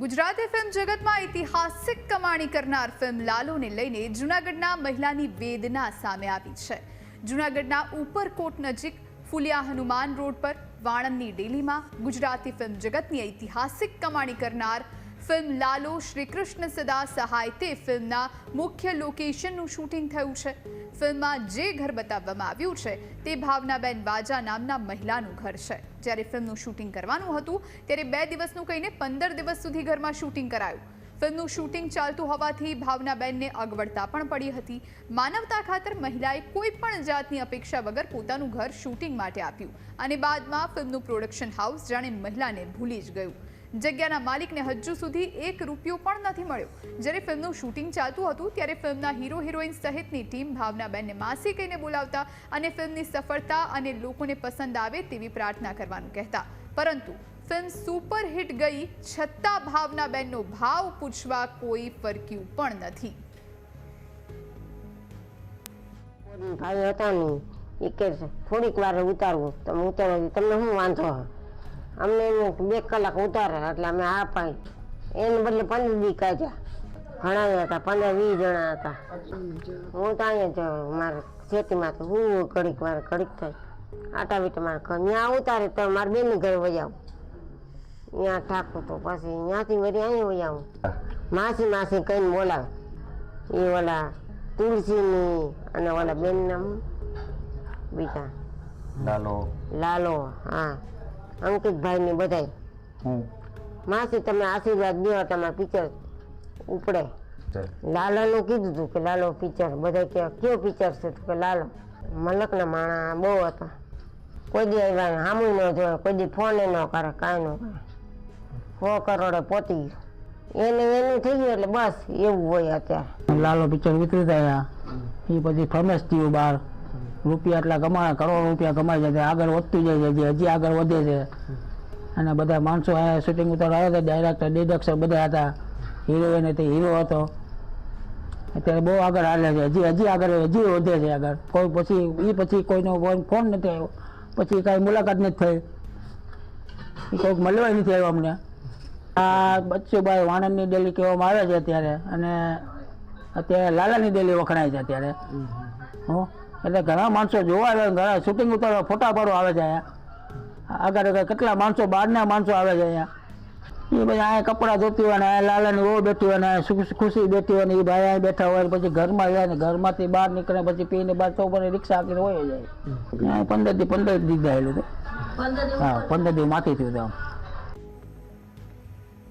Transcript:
Gujarati film જગતમાં ઐતિહાસિક કમાણી કરનાર ફિલ્મ લાલોને લઈને જૂનાગઢના મહિલાની વેદના સામે આવી છે. જૂનાગઢના ઉપરકોટ નજીક ફુલિયા હનુમાન રોડ પર વાણંદની ડેલીમાં ગુજરાતી ફિલ્મ જગતની ઐતિહાસિક કમાણી કરનાર ફિલ્મ લાલો શ્રી કૃષ્ણ સદા સહાય તે ફિલ્મના મુખ્ય લોકેશનનું શૂટિંગ થયું છે. ફિલ્મમાં જે ઘર બતાવવામાં આવ્યું છે તે ભાવનાબેન વાજા નામના મહિલાનું ઘર છે. જ્યારે ફિલ્મનું શૂટિંગ કરવાનું હતું, ત્યારે બે દિવસનું કહીને પંદર દિવસ સુધી ઘરમાં શૂટિંગ કરાયું. ફિલ્મનું શૂટિંગ ચાલતું હોવાથી ભાવનાબેનને અગવડતા પણ પડી હતી. માનવતા ખાતર મહિલાએ કોઈ પણ જાતની અપેક્ષા વગર પોતાનું ઘર શૂટિંગ માટે આપ્યું. અને બાદમાં ફિલ્મનું પ્રોડક્શન હાઉસ જાણે મહિલાને ભૂલી જ ગયું. જગ્યાના માલિકને હજુ સુધી એક રૂપિયો પણ નથી મળ્યો. જ્યારે ફિલ્મનું શૂટિંગ ચાલતું હતું, ત્યારે ફિલ્મના હીરો હિરોઈન સહિતની ટીમ ભાવનાબેનને માસી કહીને બોલાવતા અને ફિલ્મની સફળતા અને લોકોને પસંદ આવે તેવી પ્રાર્થના કરવાનું કહેતા. પરંતુ ફિલ્મ સુપર હિટ ગઈ, છતાં ભાવનાબેનનો ભાવ પૂછવા કોઈ ફરક્યું પણ નથી. ભાઈ હતા નહીં એ કે થોડીક વાર ઉતારવું તમે ઉતારો તમને શું વાંધો? અમને બે કલાક ઉતારે એટલે અમે આ પાઈ. એને બદલે પંદર દી કાઢ્યા. ઘણા હતા પંદર વીસ જણા હતા. હું તો અહીંયા જ મારે ખેતીમાં તો હું ઘડીક વાર ઘડીક થાય. આટા બીટા મારે ઘર ત્યાં ઉતારે તો મારે બેન ઘરે વહી આવું ત્યાં ઠાકું તો પછી ત્યાંથી વળી અહીંયા વજાવું. માસી માસી કહીને બોલાવે. એ ઓલા તુલસીની અને ઓલા બેન નામ બીજા લાલો. લાલો હા. અંકિતભાઈ ને બધાય માસી તમે આશીર્વાદ દો તમારા પિક્ચર ઉપડે. લાલાનું કીધું હતું કે લાલો પિક્ચર બધા કે કયો પિક્ચર છે? તો કે લાલો. મલકના માણા બહુ હતા. કોઈ દી આવ્યા સામું ન જોયે કોઈ દી ફોન ન કરે કાંઈ ન કરે. સો કરોડે પોતી ગયું. એને એનું થઈ ગયું એટલે બસ એવું હોય અત્યારે. લાલો પિક્ચર ઉતરી ગયા એ પછી ફેમસ થયું બહાર રૂપિયા એટલા કમાય કરોડ રૂપિયા કમાય છે આગળ વધતું જાય છે હજી આગળ વધે છે. અને બધા માણસો અહીંયા શૂટિંગ ઉતાર આવ્યા હતા ડાયરેક્ટર ડિરેક્ટર બધા હતા. હિરોઈન હતી હીરો હતો. અત્યારે બહુ આગળ હાલે છે હજી હજી આગળ હજી વધે છે આગળ. કોઈ પછી એ પછી કોઈનો ફોન ફોન નથી આવ્યો. પછી કાંઈ મુલાકાત નથી થઈ. એ કોઈક મળવા નથી આવ્યો અમને. આ બચ્ચુભાઈ વાણંદની ડેલી કહેવામાં આવે છે અત્યારે. અને અત્યારે લાલાની ડેલી વખણાય છે અત્યારે. હો? એટલે ઘણા માણસો જોવા આવે ઘણા શૂટિંગ ઉતારવા ફોટા પાડવા આવે છે અહીંયા. આગળ આગળ કેટલા માણસો બહારના માણસો આવે છે અહીંયા. એ પછી અહીંયા કપડાં ધોતી હોય ને અહીંયા લાલાની ઓ બેઠી હોય ને ખુશી બેઠી હોય ને એ ભાઈ અહીંયા બેઠા હોય પછી ઘરમાં જાય ને ઘરમાંથી બહાર નીકળે પછી પીને બહાર તો પણ રિક્ષા આપીને હોય જાય પંદર દી પંદર દી હતું હા પંદર દી માથી થયું આમ